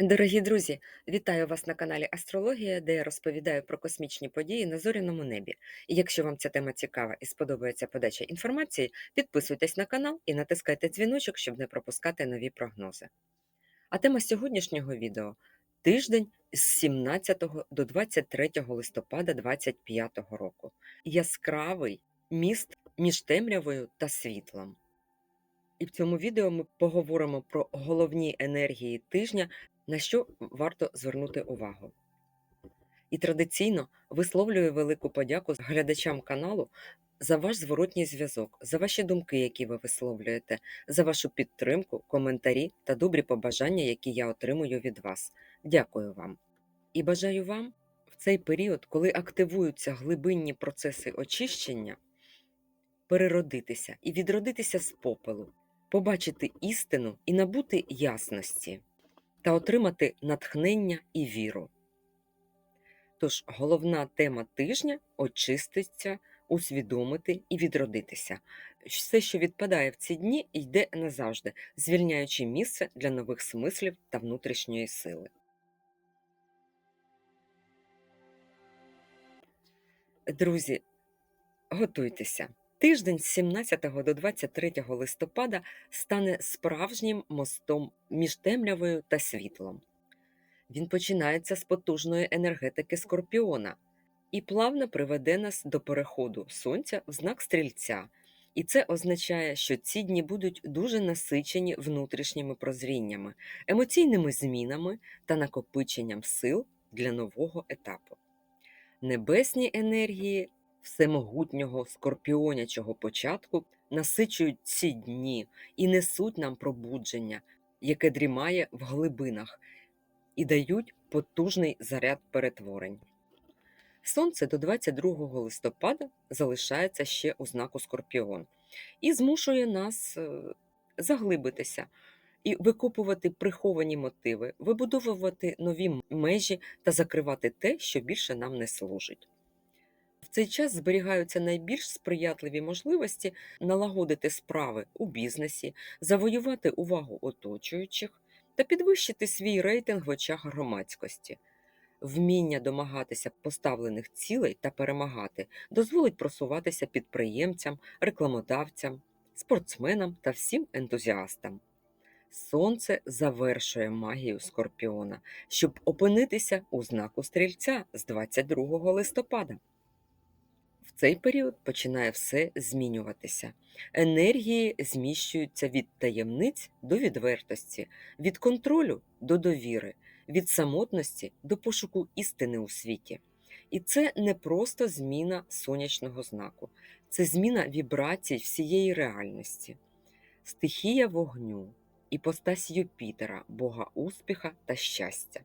Дорогі друзі, вітаю вас на каналі Астрологія, де я розповідаю про космічні події на зоряному небі. І якщо вам ця тема цікава і сподобається подача інформації, підписуйтесь на канал і натискайте дзвіночок, щоб не пропускати нові прогнози. А тема сьогоднішнього відео тиждень з 17 до 23 листопада 2025 року. Яскравий міст між темрявою та світлом. І в цьому відео ми поговоримо про головні енергії тижня на що варто звернути увагу. І традиційно висловлюю велику подяку глядачам каналу за ваш зворотній зв'язок, за ваші думки, які ви висловлюєте, за вашу підтримку, коментарі та добрі побажання, які я отримую від вас. Дякую вам. І бажаю вам в цей період, коли активуються глибинні процеси очищення, переродитися і відродитися з попелу, побачити істину і набути ясності та отримати натхнення і віру. Тож головна тема тижня очиститься, усвідомити і відродитися. Все, що відпадає в ці дні, йде назавжди, звільняючи місце для нових смислів та внутрішньої сили. Друзі, готуйтеся. Тиждень з 17 до 23 листопада стане справжнім мостом між темрявою та світлом. Він починається з потужної енергетики Скорпіона і плавно приведе нас до переходу Сонця в знак стрільця. І це означає, що ці дні будуть дуже насичені внутрішніми прозріннями, емоційними змінами та накопиченням сил для нового етапу. Небесні енергії всемогутнього скорпіонячого початку насичують ці дні і несуть нам пробудження, яке дрімає в глибинах, і дають потужний заряд перетворень. Сонце до 22 листопада залишається ще у знаку Скорпіон і змушує нас е, заглибитися і викопувати приховані мотиви, вибудовувати нові межі та закривати те, що більше нам не служить. Цей час зберігаються найбільш сприятливі можливості налагодити справи у бізнесі, завоювати увагу оточуючих та підвищити свій рейтинг в очах громадськості. Вміння домагатися поставлених цілей та перемагати дозволить просуватися підприємцям, рекламодавцям, спортсменам та всім ентузіастам. Сонце завершує магію скорпіона, щоб опинитися у знаку стрільця з 22 листопада цей період починає все змінюватися. Енергії зміщуються від таємниць до відвертості, від контролю до довіри, від самотності до пошуку істини у світі. І це не просто зміна сонячного знаку, це зміна вібрацій всієї реальності, стихія вогню, іпостась Юпітера, Бога успіха та щастя.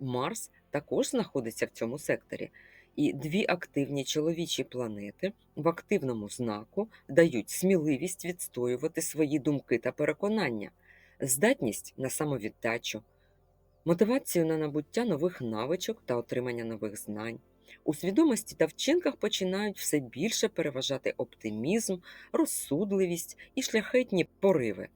Марс також знаходиться в цьому секторі. І дві активні чоловічі планети в активному знаку дають сміливість відстоювати свої думки та переконання, здатність на самовіддачу, мотивацію на набуття нових навичок та отримання нових знань. У свідомості та вчинках починають все більше переважати оптимізм, розсудливість і шляхетні пориви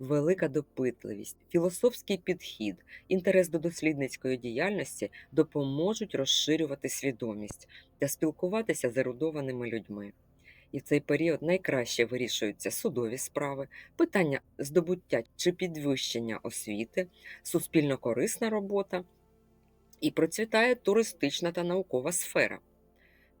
велика допитливість, філософський підхід, інтерес до дослідницької діяльності допоможуть розширювати свідомість та спілкуватися з ерудованими людьми. І в цей період найкраще вирішуються судові справи, питання здобуття чи підвищення освіти, суспільно корисна робота і процвітає туристична та наукова сфера.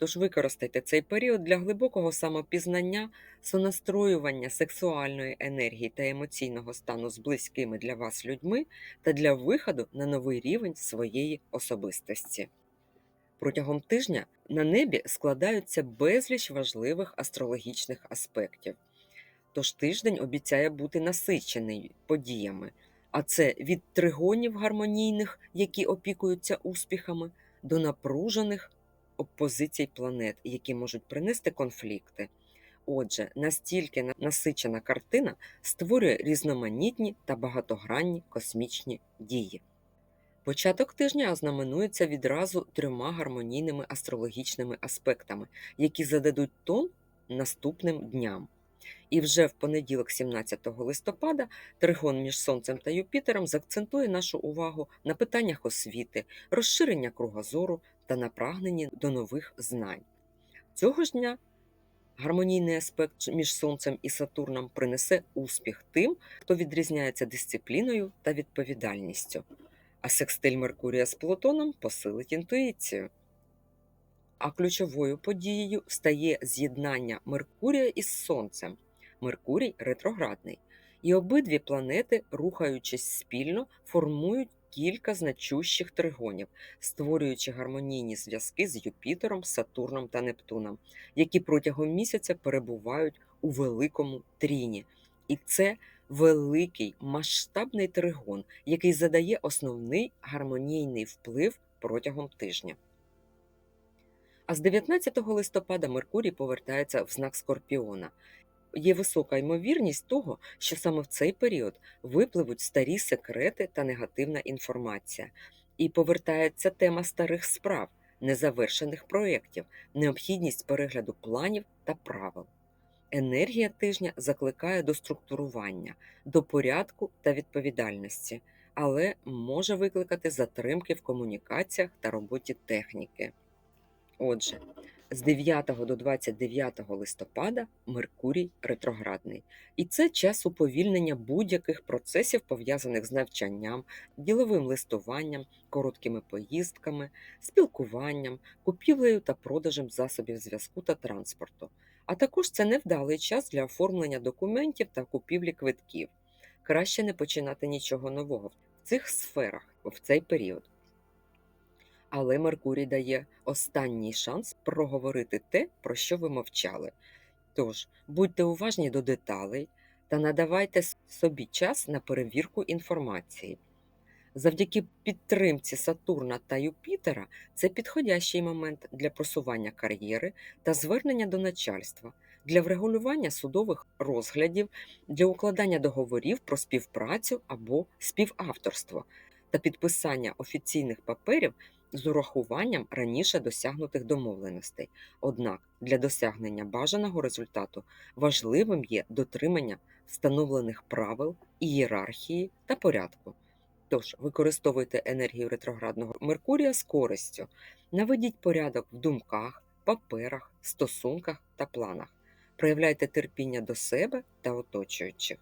Тож використайте цей період для глибокого самопізнання, сонастроювання сексуальної енергії та емоційного стану з близькими для вас людьми та для виходу на новий рівень своєї особистості. Протягом тижня на небі складаються безліч важливих астрологічних аспектів. Тож тиждень обіцяє бути насичений подіями, а це від тригонів гармонійних, які опікуються успіхами, до напружених опозицій планет, які можуть принести конфлікти. Отже, настільки насичена картина створює різноманітні та багатогранні космічні дії. Початок тижня ознаменується відразу трьома гармонійними астрологічними аспектами, які зададуть тон наступним дням. І вже в понеділок, 17 листопада, тригон між Сонцем та Юпітером заакцентує нашу увагу на питаннях освіти, розширення кругозору та на прагненні до нових знань. Цього ж дня гармонійний аспект між Сонцем і Сатурном принесе успіх тим, хто відрізняється дисципліною та відповідальністю, а секстиль Меркурія з Плутоном посилить інтуїцію. А ключовою подією стає з'єднання Меркурія із Сонцем. Меркурій ретроградний. І обидві планети, рухаючись спільно, формують кілька значущих тригонів, створюючи гармонійні зв'язки з Юпітером, Сатурном та Нептуном, які протягом місяця перебувають у великому тріні. І це великий масштабний тригон, який задає основний гармонійний вплив протягом тижня. А з 19 листопада Меркурій повертається в знак Скорпіона. Є висока ймовірність того, що саме в цей період випливуть старі секрети та негативна інформація, і повертається тема старих справ, незавершених проєктів, необхідність перегляду планів та правил. Енергія тижня закликає до структурування, до порядку та відповідальності, але може викликати затримки в комунікаціях та роботі техніки. Отже, з 9 до 29 листопада Меркурій ретроградний, і це час уповільнення будь-яких процесів, пов'язаних з навчанням, діловим листуванням, короткими поїздками, спілкуванням, купівлею та продажем засобів зв'язку та транспорту. А також це невдалий час для оформлення документів та купівлі квитків. Краще не починати нічого нового в цих сферах в цей період. Але Меркурій дає останній шанс проговорити те, про що ви мовчали. Тож будьте уважні до деталей та надавайте собі час на перевірку інформації. Завдяки підтримці Сатурна та Юпітера це підходящий момент для просування кар'єри та звернення до начальства, для врегулювання судових розглядів, для укладання договорів про співпрацю або співавторство та підписання офіційних паперів з урахуванням раніше досягнутих домовленостей. Однак для досягнення бажаного результату важливим є дотримання встановлених правил, ієрархії та порядку. Тож використовуйте енергію ретроградного Меркурія з користю, наведіть порядок в думках, паперах, стосунках та планах, проявляйте терпіння до себе та оточуючих.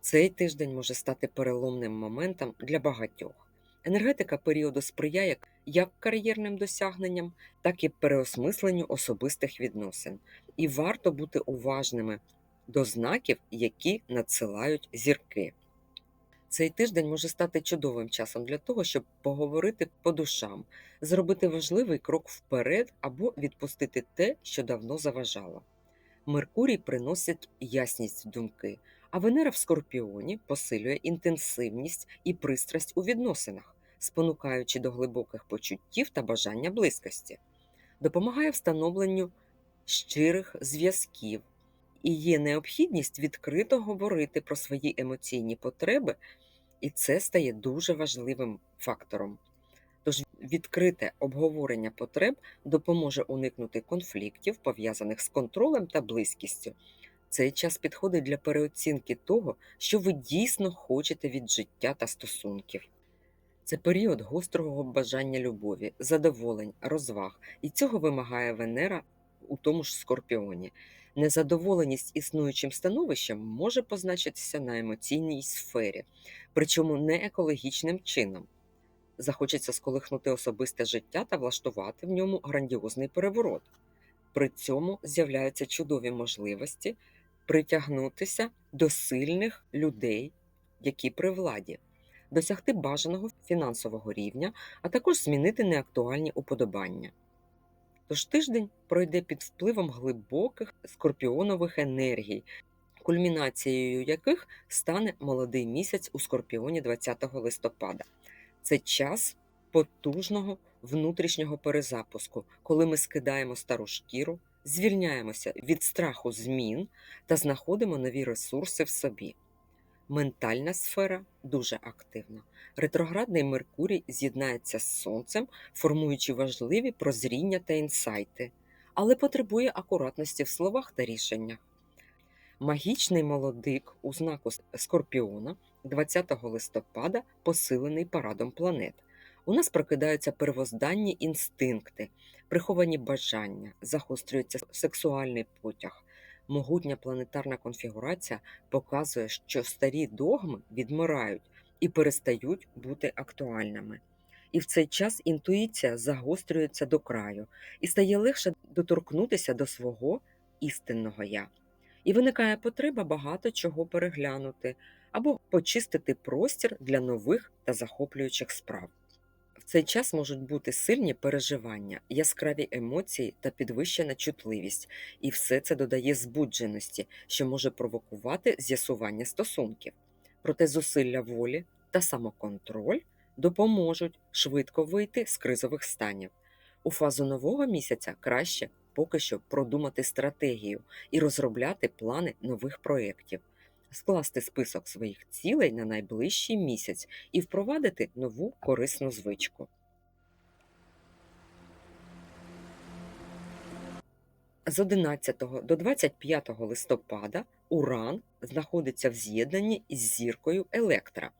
Цей тиждень може стати переломним моментом для багатьох. Енергетика періоду сприяє як кар'єрним досягненням, так і переосмисленню особистих відносин. І варто бути уважними до знаків, які надсилають зірки. Цей тиждень може стати чудовим часом для того, щоб поговорити по душам, зробити важливий крок вперед або відпустити те, що давно заважало. Меркурій приносить ясність думки, а Венера в Скорпіоні посилює інтенсивність і пристрасть у відносинах, спонукаючи до глибоких почуттів та бажання близькості, допомагає встановленню щирих зв'язків і є необхідність відкрито говорити про свої емоційні потреби, і це стає дуже важливим фактором. Тож відкрите обговорення потреб допоможе уникнути конфліктів, пов'язаних з контролем та близькістю. Цей час підходить для переоцінки того, що ви дійсно хочете від життя та стосунків. Це період гострого бажання любові, задоволень, розваг, і цього вимагає Венера у тому ж скорпіоні. Незадоволеність існуючим становищем може позначитися на емоційній сфері, причому не екологічним чином. Захочеться сколихнути особисте життя та влаштувати в ньому грандіозний переворот. При цьому з'являються чудові можливості притягнутися до сильних людей, які при владі, досягти бажаного фінансового рівня, а також змінити неактуальні уподобання. Тож тиждень пройде під впливом глибоких скорпіонових енергій, кульмінацією яких стане молодий місяць у скорпіоні 20 листопада. Це час потужного внутрішнього перезапуску, коли ми скидаємо стару шкіру, звільняємося від страху змін та знаходимо нові ресурси в собі. Ментальна сфера дуже активна. Ретроградний Меркурій з'єднається з Сонцем, формуючи важливі прозріння та інсайти, але потребує акуратності в словах та рішеннях. Магічний молодик у знаку Скорпіона 20 листопада посилений парадом планет. У нас прокидаються первозданні інстинкти, приховані бажання, загострюється сексуальний потяг. Могутня планетарна конфігурація показує, що старі догми відмирають і перестають бути актуальними. І в цей час інтуїція загострюється до краю і стає легше доторкнутися до свого істинного я. І виникає потреба багато чого переглянути або почистити простір для нових та захоплюючих справ. Цей час можуть бути сильні переживання, яскраві емоції та підвищена чутливість, і все це додає збудженості, що може провокувати з'ясування стосунків. Проте зусилля волі та самоконтроль допоможуть швидко вийти з кризових станів. У фазу нового місяця краще поки що продумати стратегію і розробляти плани нових проєктів, скласти список своїх цілей на найближчий місяць і впровадити нову корисну звичку. З 11 до 25 листопада Уран знаходиться в з'єднанні із зіркою Електра.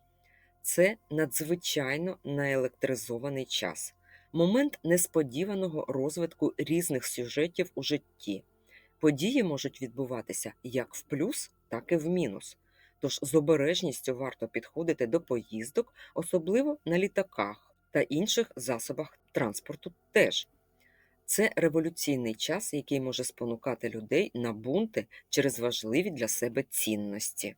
Це надзвичайно наелектризований час, момент несподіваного розвитку різних сюжетів у житті. Події можуть відбуватися як в плюс, так і в мінус. Тож з обережністю варто підходити до поїздок, особливо на літаках та інших засобах транспорту теж. Це революційний час, який може спонукати людей на бунти через важливі для себе цінності.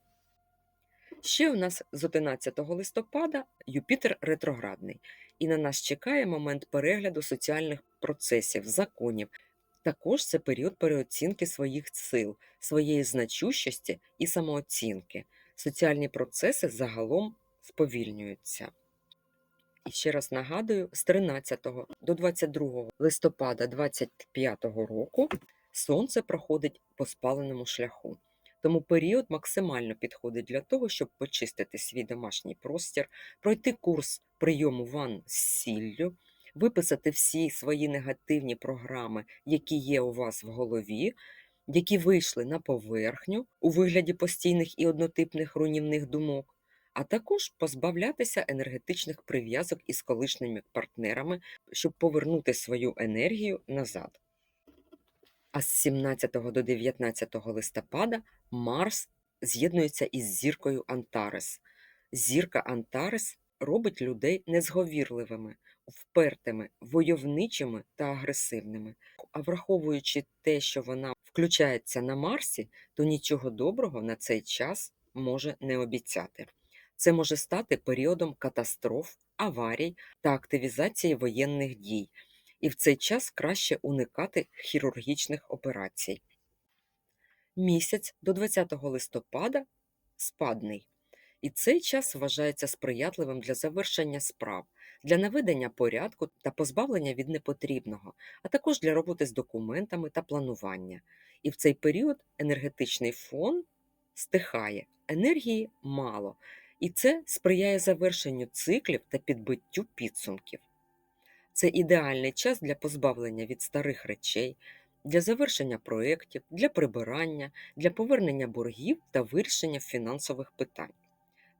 Ще у нас з 11 листопада Юпітер ретроградний, і на нас чекає момент перегляду соціальних процесів, законів. Також це період переоцінки своїх сил, своєї значущості і самооцінки. Соціальні процеси загалом сповільнюються. І ще раз нагадую, з 13 до 22 листопада 25 року сонце проходить по спаленому шляху. Тому період максимально підходить для того, щоб почистити свій домашній простір, пройти курс прийому ванн з сіллю, виписати всі свої негативні програми, які є у вас в голові, які вийшли на поверхню у вигляді постійних і однотипних руйнівних думок, а також позбавлятися енергетичних прив'язок із колишніми партнерами, щоб повернути свою енергію назад. А з 17 до 19 листопада Марс з'єднується із зіркою Антарес. Зірка Антарес робить людей незговірливими, впертими, войовничими та агресивними. А враховуючи те, що вона включається на Марсі, то нічого доброго на цей час може не обіцяти. Це може стати періодом катастроф, аварій та активізації воєнних дій і в цей час краще уникати хірургічних операцій. Місяць до 20 листопада спадний, і цей час вважається сприятливим для завершення справ, для наведення порядку та позбавлення від непотрібного, а також для роботи з документами та планування. І в цей період енергетичний фон стихає, енергії мало, і це сприяє завершенню циклів та підбиттю підсумків. Це ідеальний час для позбавлення від старих речей, для завершення проєктів, для прибирання, для повернення боргів та вирішення фінансових питань.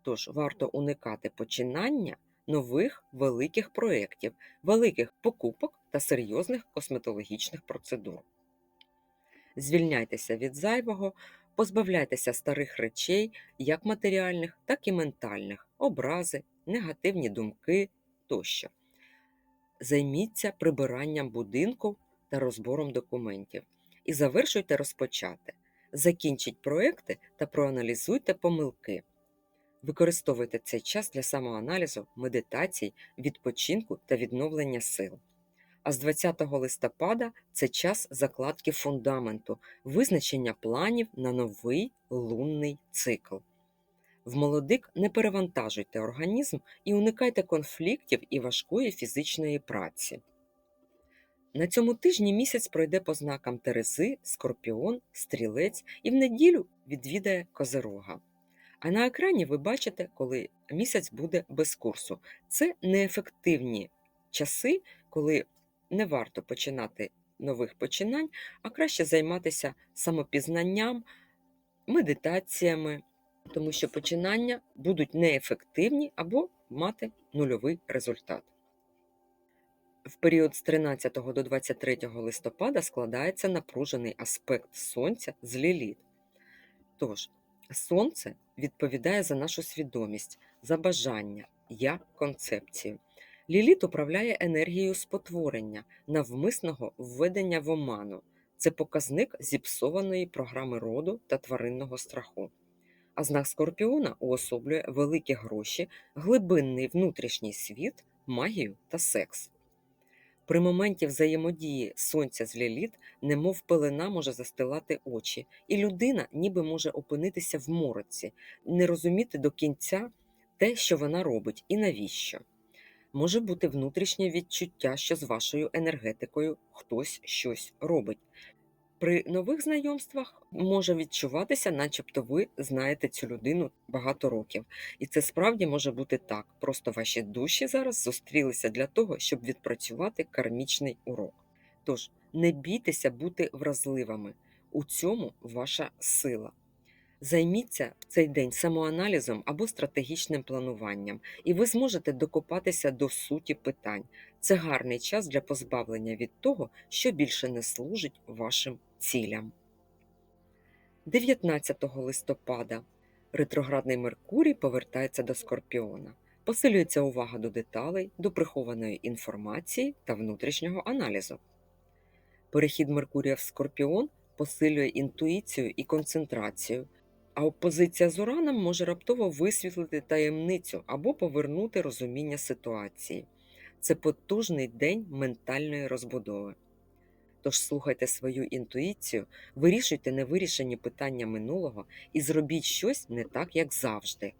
Тож варто уникати починання нових великих проєктів, великих покупок та серйозних косметологічних процедур. Звільняйтеся від зайвого, позбавляйтеся старих речей, як матеріальних, так і ментальних, образи, негативні думки тощо займіться прибиранням будинку та розбором документів і завершуйте розпочати. Закінчіть проекти та проаналізуйте помилки. Використовуйте цей час для самоаналізу, медитацій, відпочинку та відновлення сил. А з 20 листопада це час закладки фундаменту, визначення планів на новий лунний цикл. В молодик не перевантажуйте організм і уникайте конфліктів і важкої фізичної праці. На цьому тижні місяць пройде по знакам Терези, Скорпіон, Стрілець і в неділю відвідає Козирога. А на екрані ви бачите, коли місяць буде без курсу. Це неефективні часи, коли не варто починати нових починань, а краще займатися самопізнанням, медитаціями, тому що починання будуть неефективні або мати нульовий результат. В період з 13 до 23 листопада складається напружений аспект Сонця з Ліліт. Тож, Сонце відповідає за нашу свідомість, за бажання, як концепцію. Ліліт управляє енергією спотворення, навмисного введення в оману. Це показник зіпсованої програми роду та тваринного страху. А знак Скорпіона уособлює великі гроші, глибинний внутрішній світ, магію та секс. При моменті взаємодії сонця з ліліт, немов пелена може застилати очі, і людина ніби може опинитися в мороці, не розуміти до кінця те, що вона робить, і навіщо. Може бути внутрішнє відчуття, що з вашою енергетикою хтось щось робить. При нових знайомствах може відчуватися, начебто ви знаєте цю людину багато років. І це справді може бути так. Просто ваші душі зараз зустрілися для того, щоб відпрацювати кармічний урок. Тож не бійтеся бути вразливими. У цьому ваша сила. Займіться в цей день самоаналізом або стратегічним плануванням, і ви зможете докопатися до суті питань. Це гарний час для позбавлення від того, що більше не служить вашим цілям. 19 листопада ретроградний Меркурій повертається до Скорпіона. Посилюється увага до деталей, до прихованої інформації та внутрішнього аналізу. Перехід Меркурія в Скорпіон посилює інтуїцію і концентрацію, а опозиція з Ураном може раптово висвітлити таємницю або повернути розуміння ситуації. Це потужний день ментальної розбудови. Тож слухайте свою інтуїцію, вирішуйте невирішені питання минулого і зробіть щось не так, як завжди.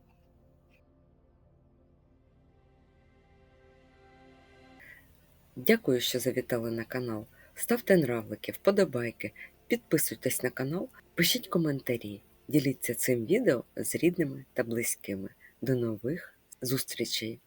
Дякую, що завітали на канал. Ставте нравлики, вподобайки, підписуйтесь на канал, пишіть коментарі, діліться цим відео з рідними та близькими. До нових зустрічей!